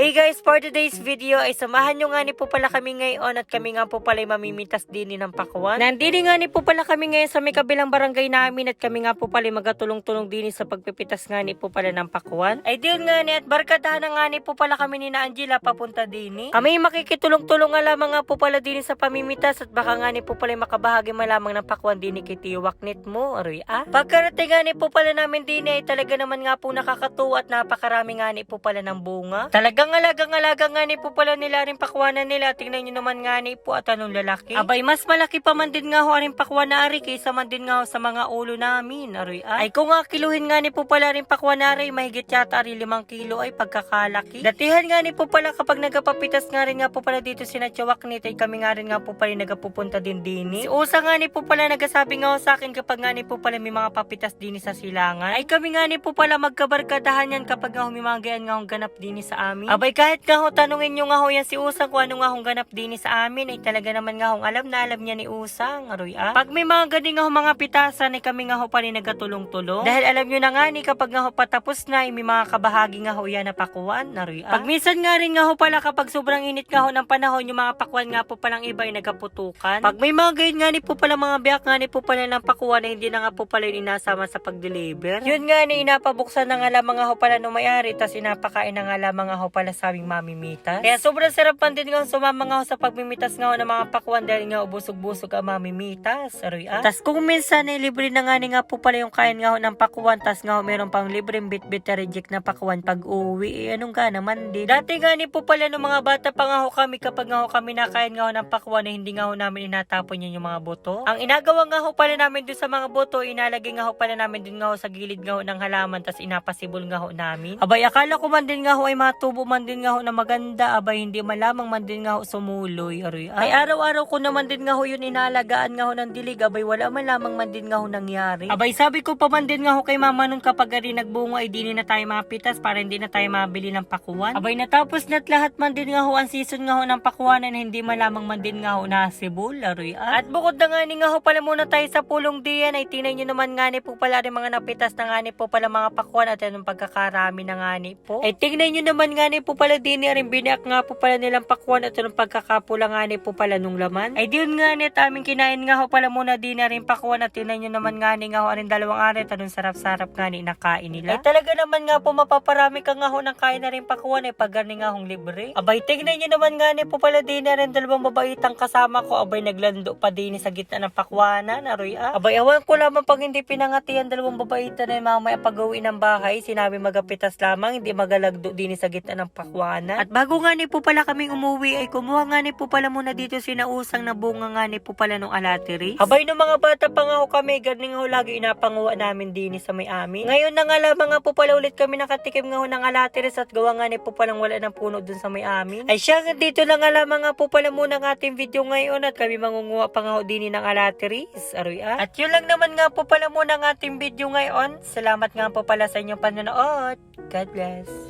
Hey guys, for today's video ay samahan nyo nga ni po pala kami ngayon at kami nga po pala ay mamimitas din ng pakuan. Nandini nga ni po pala kami ngayon sa may kabilang barangay namin at kami nga po pala ay magatulong-tulong din sa pagpipitas nga ni po pala ng pakuan. Ay din nga ni at barkadahan nga ni po pala kami ni na Angela papunta din Kami makikitulong-tulong nga lamang nga po pala din sa pamimitas at baka nga ni po pala ay makabahagi malamang ng pakuan din ni Kitiwak nit mo, aroy ah. Pagkarating nga ni po pala namin din ay talaga naman nga po nakakatuwa at napakarami nga ni po pala ng bunga. Talagang alagang-alaga nga ni po pala nila rin pakwanan nila. Tingnan nyo naman nga ni po at anong lalaki. Abay, mas malaki pa man din nga ho aring pakwan na ari kaysa man din nga ho sa mga ulo namin. Aroy ah. Ay kung nga kiluhin nga ni po pala rin pakwan na ari, mahigit yata ari limang kilo ay pagkakalaki. Datihan nga ni po pala kapag nagapapitas nga rin nga po pala dito sinatsyawak nit ay kami nga rin nga po pala nagapupunta din din. Si Usa nga ni po pala nagasabi nga ho sa akin kapag nga ni po pala may mga papitas din sa silangan. Ay kami nga ni po pala magkabarkadahan yan kapag nga humimagayan nga ganap din sa amin. Abay kahit nga ho tanungin nyo nga ho yan si Usang kung ano nga hong ganap din sa amin ay talaga naman nga hong alam na alam niya ni Usang. Aroy ah. Pag may mga ganing nga ho mga pitasan ay kami nga ho pa rin nagatulong-tulong. Dahil alam nyo na nga ni kapag nga ho patapos na ay may mga kabahagi nga ho yan na pakuan. Aroy ah. Pag minsan nga rin nga ho pala kapag sobrang init nga ho ng panahon yung mga pakuan nga po palang iba ay nagaputukan. Pag may mga gayon nga ni po pala mga biyak nga ni po pala ng pakuan na hindi na nga po pala yung inasama sa pag-deliver. Yun nga ni inapabuksan na nga lamang nga ho pala nung may-ari tas inapakain na nga lamang nga ho pala sa aming mamimitas. Kaya sobrang sarap pa din nga sumama nga sa pagmimitas nga ng mga pakuan dahil nga ubusog-busog ang mamimitas. Aroy ah. Tas kung minsan ay libre na nga ni nga po pala yung kain nga ng pakuan tas nga meron pang libreng bit-bit reject na pakuan pag uwi. Eh, anong ka naman din. Dati nga ni po pala nung mga bata pa nga ho kami kapag nga ho kami nakain nga ho ng pakuan na hindi nga ho namin inatapon yun yung mga boto. Ang inagawa nga ho pala namin doon sa mga boto, inalagay nga ho pala namin din nga ho sa gilid nga ho ng halaman tas inapasibol nga ho namin. Abay, akala ko man din nga ho ay matubo man din nga ho na maganda. Abay, hindi malamang man din nga ho sumuloy. Aroy, ay araw-araw ko naman din nga ho yun inalagaan nga ho ng dilig. Abay, wala man lamang man din nga ho nangyari. Abay, sabi ko pa man din nga ho kay mama nun kapag ari nagbunga ay di na tayo mapitas para hindi na tayo mabili ng pakuan. Abay, natapos na't lahat man din nga ho ang season nga ho ng pakuanan hindi malamang man din nga ho nasibol. Aroy, ah. At bukod na nga ni nga ho pala muna tayo sa pulong diyan ay tinay nyo naman nga ni po pala rin mga napitas na nga ni po pala mga pakuan at anong pagkakarami na nga ni po. Ay tingnan nyo naman nga ni po pala din rin binak nga po pala nilang pakuan at anong pagkakapula nga ni po pala nung laman. Ay diyon nga ni at aming kinain nga ho pala muna din na rin pakuan at tingnan nyo naman nga ni nga ho rin dalawang arit anong sarap-sarap nga ni nakain nila. Ay talaga naman nga po mapaparami ka nga ho ng kain na rin pakuan ay pag nga hong libre. Abay tingnan nyo naman nga ni po pala din na rin dalawang babaitang kasama ko abay naglando pa din sa gitna ng pakwanan aroy ah. Abay awan ko lamang pag hindi pinangati ang dalawang babaita na mamaya pag-uwi ng bahay sinabi magapitas lamang hindi magalagdo din sa gitna ng pakwanan. At bago nga ni po pala kaming umuwi ay kumuha nga ni po pala muna dito sinausang na bunga nga ni po pala nung alatiri. Abay nung mga bata pa nga ho kami ganing ho lagi inapanguha namin din sa may amin. Ngayon na nga lamang nga po pala ulit kami nakatikim nga ho ng alatiris at gawa nga ni po palang wala ng puno dun sa may amin. Ay siya nga dito lang nga lamang nga po pala muna ng ating video ngayon at kami mangunguha pa nga ho din ng alatiris. Aroy ah. At yun lang naman nga po pala muna ng ating video ngayon. Salamat nga po pala sa inyong panonood. God bless.